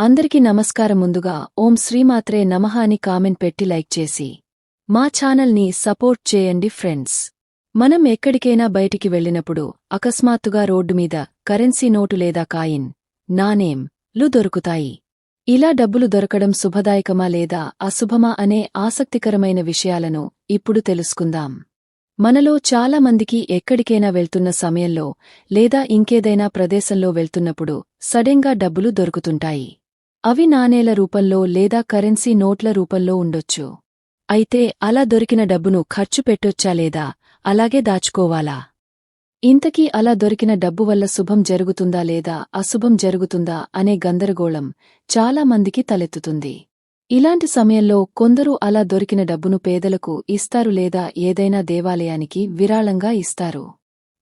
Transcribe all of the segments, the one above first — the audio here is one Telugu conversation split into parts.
అందరికీ నమస్కారం ముందుగా ఓం శ్రీమాత్రే నమః అని కామెంట్ పెట్టి లైక్ చేసి మా ఛానల్ని సపోర్ట్ చేయండి ఫ్రెండ్స్. మనం ఎక్కడికైనా బయటికి వెళ్ళినప్పుడు అకస్మాత్తుగా రోడ్డు మీద కరెన్సీ నోటు లేదా కాయిన్ నానేం లు దొరుకుతాయి. ఇలా డబ్బులు దొరకడం శుభదాయకమా లేదా అశుభమా అనే ఆసక్తికరమైన విషయాలను ఇప్పుడు తెలుసుకుందాం. మనలో చాలా మందికి ఎక్కడికైనా వెళ్తున్న సమయంలో లేదా ఇంకేదైనా ప్రదేశంలో వెళ్తున్నప్పుడు సడెన్గా డబ్బులు దొరుకుతుంటాయి. అవి నాణేల రూపంలో లేదా కరెన్సీ నోట్ల రూపంలో ఉండొచ్చు. అయితే అలా దొరికిన డబ్బును ఖర్చు పెట్టొచ్చా లేదా అలాగే దాచుకోవాలా? ఇంతకీ అలా దొరికిన డబ్బు వల్ల శుభం జరుగుతుందా లేదా అశుభం జరుగుతుందా అనే గందరగోళం చాలా మందికి తలెత్తుతుంది. ఇలాంటి సమయంలో కొందరు అలా దొరికిన డబ్బును పేదలకు ఇస్తారు లేదా ఏదైనా దేవాలయానికి విరాళంగా ఇస్తారు.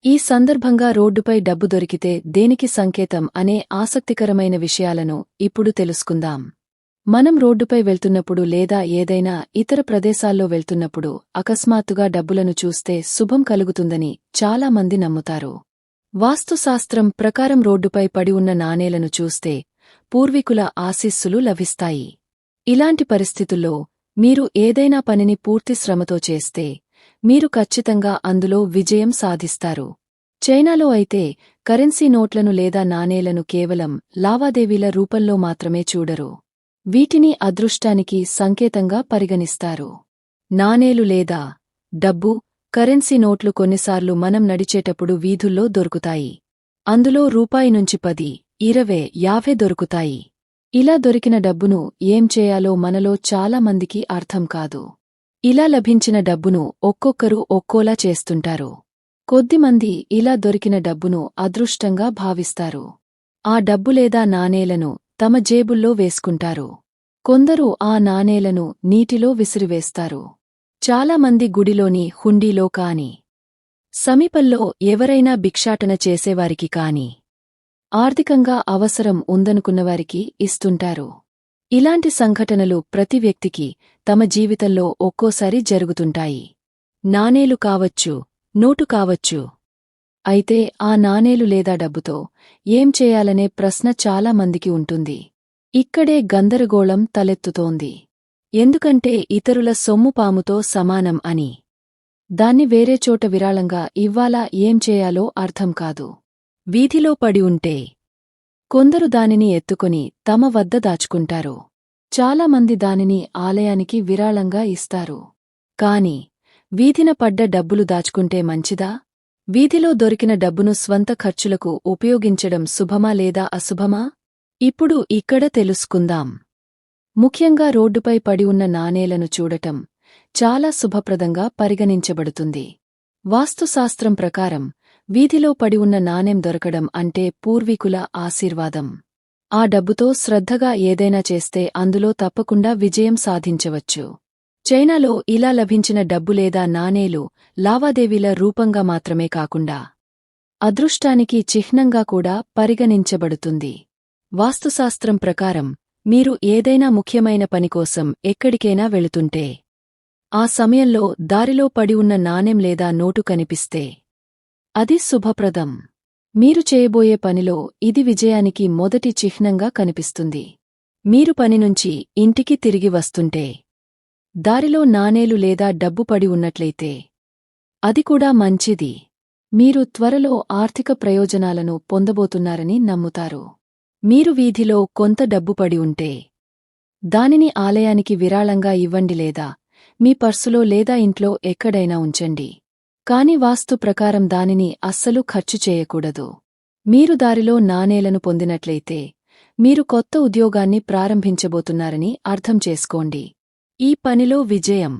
ఈ సందర్భంగా రోడ్డుపై డబ్బు దొరికితే దేనికి సంకేతం అనే ఆసక్తికరమైన విషయాలను ఇప్పుడు తెలుసుకుందాం. మనం రోడ్డుపై వెళ్తున్నప్పుడు లేదా ఏదైనా ఇతర ప్రదేశాల్లో వెళ్తున్నప్పుడు అకస్మాత్తుగా డబ్బులను చూస్తే శుభం కలుగుతుందని చాలా మంది నమ్ముతారు. వాస్తుశాస్త్రం ప్రకారం రోడ్డుపై పడి ఉన్న నాణేలను చూస్తే పూర్వీకుల ఆశీస్సులు లభిస్తాయి. ఇలాంటి పరిస్థితుల్లో మీరు ఏదైనా పనిని పూర్తి శ్రమతో చేస్తే మీరు ఖచ్చితంగా అందులో విజయం సాధిస్తారు. చైనాలో అయితే కరెన్సీ నోట్లను లేదా నాణేలను కేవలం లావాదేవీల రూపంలో మాత్రమే చూడరు. వీటిని అదృష్టానికి సంకేతంగా పరిగణిస్తారు. నాణేలు లేదా డబ్బు కరెన్సీ నోట్లు కొన్నిసార్లు మనం నడిచేటప్పుడు వీధుల్లో దొరుకుతాయి. అందులో రూపాయి నుంచి పది ఇరవే యాభై దొరుకుతాయి. ఇలా దొరికిన డబ్బును ఏం చేయాలో మనలో చాలా మందికి అర్థం కాదు. ఇలా లభించిన డబ్బును ఒక్కొక్కరు ఒక్కోలా చేస్తుంటారు. కొద్దిమంది ఇలా దొరికిన డబ్బును అదృష్టంగా భావిస్తారు. ఆ డబ్బు లేదా నాణేలను తమ జేబుల్లో వేసుకుంటారు. కొందరు ఆ నాణేలను నీటిలో విసిరివేస్తారు. చాలామంది గుడిలోని హుండీలో కాని సమీపంలో ఎవరైనా భిక్షాటన చేసేవారికి కాని ఆర్థికంగా అవసరం ఉందనుకున్నవారికి ఇస్తుంటారు. ఇలాంటి సంఘటనలు ప్రతి వ్యక్తికి తమ జీవితంలో ఒక్కోసారి జరుగుతుంటాయి. నాణేలు కావచ్చు నోటు కావచ్చు. అయితే ఆ నాణేలు లేదా డబ్బుతో ఏం చేయాలనే ప్రశ్న చాలా మందికి ఉంటుంది. ఇక్కడే గందరగోళం తలెత్తుతోంది. ఎందుకంటే ఇతరుల సొమ్ము పాముతో సమానం అని. దాన్ని వేరే చోట విరాళంగా ఇవ్వాలా ఏం చేయాలో అర్థం కాదు. వీధిలో పడి ఉంటే కొందరు దానిని ఎత్తుకుని తమ వద్ద దాచుకుంటారు. చాలామంది దానిని ఆలయానికి విరాళంగా ఇస్తారు. కాని వీధిన పడ్డ డబ్బులు దాచుకుంటే మంచిదా? వీధిలో దొరికిన డబ్బును స్వంత ఖర్చులకు ఉపయోగించడం శుభమా లేదా అశుభమా? ఇప్పుడు ఇక్కడ తెలుసుకుందాం. ముఖ్యంగా రోడ్డుపై పడి ఉన్న నాణేలను చూడటం చాలా శుభప్రదంగా పరిగణించబడుతుంది. వాస్తుశాస్త్రం ప్రకారం వీధిలో పడి ఉన్న నాణెం దొరకడం అంటే పూర్వీకుల ఆశీర్వాదం. ఆ డబ్బుతో శ్రద్ధగా ఏదైనా చేస్తే అందులో తప్పకుండా విజయం సాధించవచ్చు. చైనాలో ఇలా లభించిన డబ్బు లేదా నాణేలు లావాదేవీల రూపంగా మాత్రమే కాకుండా అదృష్టానికి చిహ్నంగా కూడా పరిగణించబడుతుంది. వాస్తుశాస్త్రం ప్రకారం మీరు ఏదైనా ముఖ్యమైన పనికోసం ఎక్కడికైనా వెళుతుంటే ఆ సమయంలో దారిలో పడి ఉన్న నాణెం లేదా నోటు కనిపిస్తే అది శుభప్రదం. మీరు చేయబోయే పనిలో ఇది విజయానికి మొదటి చిహ్నంగా కనిపిస్తుంది. మీరు పనినుంచి ఇంటికి తిరిగి వస్తుంటే దారిలో నాణేలు లేదా డబ్బు పడి ఉన్నట్లయితే అది కూడా మంచిది. మీరు త్వరలో ఆర్థిక ప్రయోజనాలను పొందబోతున్నారని నమ్ముతారు. మీరు వీధిలో కొంత డబ్బు పడి ఉంటే దానిని ఆలయానికి విరాళంగా ఇవ్వండి లేదా మీ పర్సులో లేదా ఇంట్లో ఎక్కడైనా ఉంచండి. కాని వాస్తు ప్రకారం దానిని అస్సలు ఖర్చు చేయకూడదు. మీరు దారిలో నాణేలను పొందినట్లయితే మీరు కొత్త ఉద్యోగాన్ని ప్రారంభించబోతున్నారని అర్థం చేసుకోండి. ఈ పనిలో విజయం.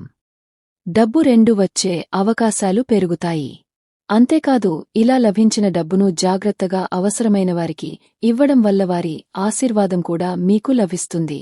డబ్బు రెండు వచ్చే అవకాశాలు పెరుగుతాయి. అంతేకాదు ఇలా లభించిన డబ్బును జాగ్రత్తగా అవసరమైనవారికి ఇవ్వడం వల్ల వారి ఆశీర్వాదం కూడా మీకు లభిస్తుంది.